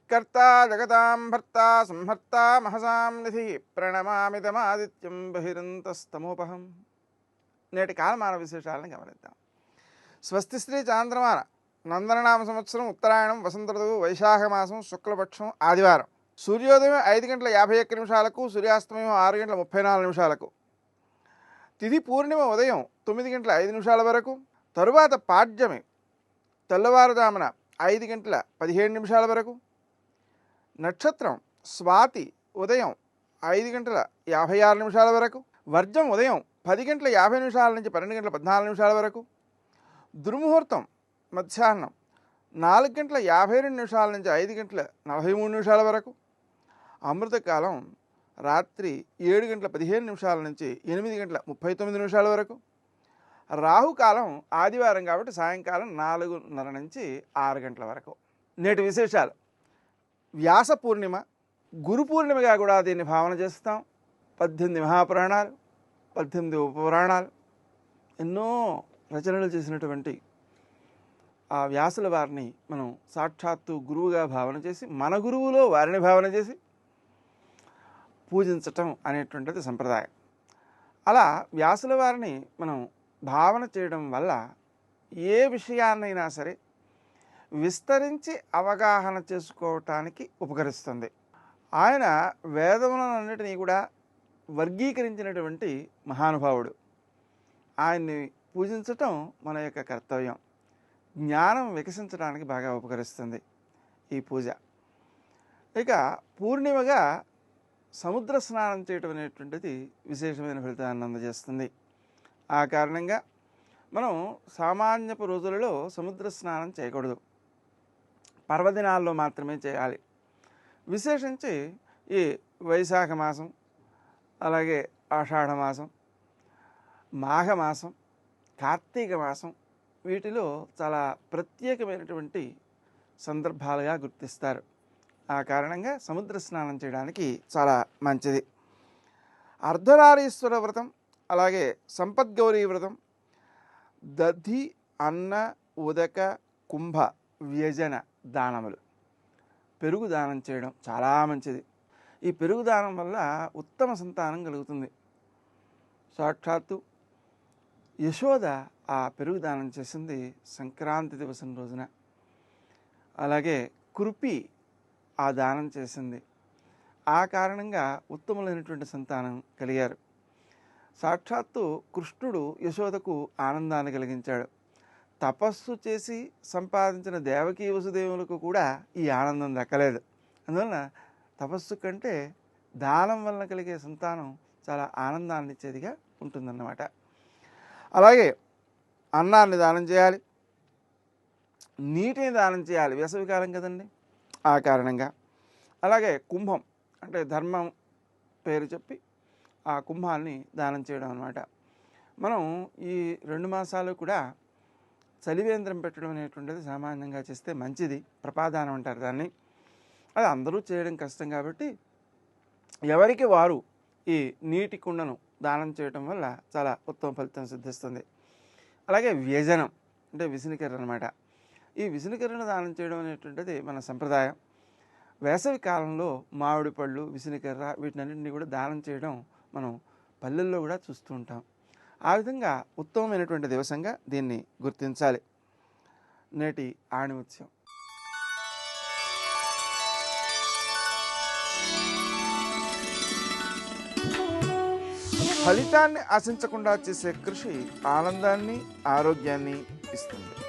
త్వా జగతాం భర్తా సంహర్తా మహసాం నిధి ప్రణమామితమాదిత్యం బహిరంతస్తమోపహం. నేటి కాలమాన విశేషాలను గమనిద్దాం. స్వస్తి శ్రీ చాంద్రమాన నందననామ సంవత్సరం ఉత్తరాయణం వసంత ఋతువు వైశాఖ మాసం శుక్లపక్షం ఆదివారం. సూర్యోదయం ఐదు గంటల యాభై ఒక్క నిమిషాలకు సూర్యాస్తమయం ఆరు గంటల ముప్పై నాలుగు నిమిషాలకు. తిథి పూర్ణిమ ఉదయం తొమ్మిది గంటల ఐదు నిమిషాల వరకు. తరువాత పాడ్యమి తెల్లవారుజామున ఐదు గంటల పదిహేడు నిమిషాల వరకు. నక్షత్రం స్వాతి ఉదయం ఐదు గంటల యాభై ఆరు నిమిషాల వరకు వర్జం ఉదయం పది గంటల యాభై నిమిషాల నుంచి పన్నెండు గంటల పద్నాలుగు నిమిషాల వరకు దుర్ముహూర్తం మధ్యాహ్నం నాలుగు గంటల యాభై రెండు నిమిషాల నుంచి ఐదు గంటల నలభై మూడు నిమిషాల వరకు అమృతకాలం రాత్రి ఏడు గంటల పదిహేను నిమిషాల నుంచి ఎనిమిది గంటల ముప్పై తొమ్మిది నిమిషాల వరకు రాహుకాలం ఆదివారం కాబట్టి సాయంకాలం నాలుగున్నర నుంచి ఆరు గంటల వరకు. నేటి విశేషాలు. వ్యాస పూర్ణిమ గురు పూర్ణిమగా కూడా దీన్ని భావన చేస్తాం. పద్దెనిమిది మహాపురాణాలు పద్దెనిమిది ఉపపురాణాలు ఎన్నో రచనలు చేసినటువంటి ఆ వ్యాసుల వారిని మనం సాక్షాత్తు గురువుగా భావన చేసి మన గురువులో వారిని భావన చేసి పూజించటం అనేటువంటిది సంప్రదాయం. అలా వ్యాసుల వారిని మనం భావన చేయడం వల్ల ఏ విషయాన్నైనా సరే విస్తరించి అవగాహన చేసుకోవటానికి ఉపకరిస్తుంది. ఆయన వేదములన్నిటినీ కూడా వర్గీకరించినటువంటి మహానుభావుడు. ఆయన్ని పూజించటం మన యొక్క కర్తవ్యం. జ్ఞానం వికసించడానికి బాగా ఉపకరిస్తుంది ఈ పూజ. ఇక పూర్ణిమగా సముద్ర స్నానం చేయటం అనేటువంటిది విశేషమైన ఫలితాన్ని అందజేస్తుంది. ఆ కారణంగా మనం సామాన్యపు రోజులలో సముద్ర స్నానం చేయకూడదు. పర్వదినాల్లో మాత్రమే చేయాలి. విశేషించి ఈ వైశాఖ మాసం అలాగే ఆషాఢ మాసం మాఘమాసం కార్తీక మాసం వీటిలో చాలా ప్రత్యేకమైనటువంటి సందర్భాలుగా గుర్తిస్తారు. ఆ కారణంగా సముద్ర స్నానం చేయడానికి చాలా మంచిది. అర్ధనారీశ్వర వ్రతం అలాగే సంపద్గౌరీ వ్రతం దధి అన్న ఉదక కుంభ వ్యజన దానములు. పెరుగు దానం చేయడం చాలా మంచిది. ఈ పెరుగు దానం వల్ల ఉత్తమ సంతానం కలుగుతుంది. సాక్షాత్తు యశోద ఆ పెరుగు దానం చేసింది సంక్రాంతి దివసం రోజున. అలాగే కురుపి ఆ దానం చేసింది. ఆ కారణంగా ఉత్తములైనటువంటి సంతానం కలిగారు. సాక్షాత్తు కృష్ణుడు యశోదకు ఆనందాన్ని కలిగించాడు. తపస్సు చేసి సంపాదించిన దేవకీ వసుదేవులకు కూడా ఈ ఆనందం దక్కలేదు. అందువలన తపస్సు కంటే దానం వలన కలిగే సంతానం చాలా ఆనందాన్ని ఇచ్చేదిగా ఉంటుందన్నమాట. అలాగే అన్నాన్ని దానం చేయాలి. నీటిని దానం చేయాలి. వేసవికాలం కదండి. ఆ కారణంగా. అలాగే కుంభం అంటే ధర్మం పేరు చెప్పి ఆ కుంభాన్ని దానం చేయడం అనమాట మనం ఈ రెండు మాసాలు కూడా చలివేంద్రం పెట్టడం అనేటువంటిది సామాన్యంగా చేస్తే మంచిది. ప్రపాదానం అంటారు దాన్ని. అది అందరూ చేయడం కష్టం కాబట్టి ఎవరికి వారు ఈ నీటి కుండను దానం చేయడం వల్ల చాలా ఉత్తమ ఫలితం సిద్ధిస్తుంది. అలాగే వ్యజనం అంటే విసునికర్ర అనమాట ఈ విసునికర్రను దానం చేయడం అనేటువంటిది మన సంప్రదాయం. వేసవి కాలంలో మామిడి పళ్ళు విసునికర్ర వీటినన్నింటినీ కూడా దానం చేయడం మనం పల్లెల్లో కూడా చూస్తూ ఉంటాం. ఆ విధంగా ఉత్తమమైనటువంటి దివసంగా దీన్ని గుర్తించాలి. నేటి ఆణిముత్యం. ఫలితాన్ని ఆశించకుండా చేసే కృషి ఆనందాన్ని ఆరోగ్యాన్ని ఇస్తుంది.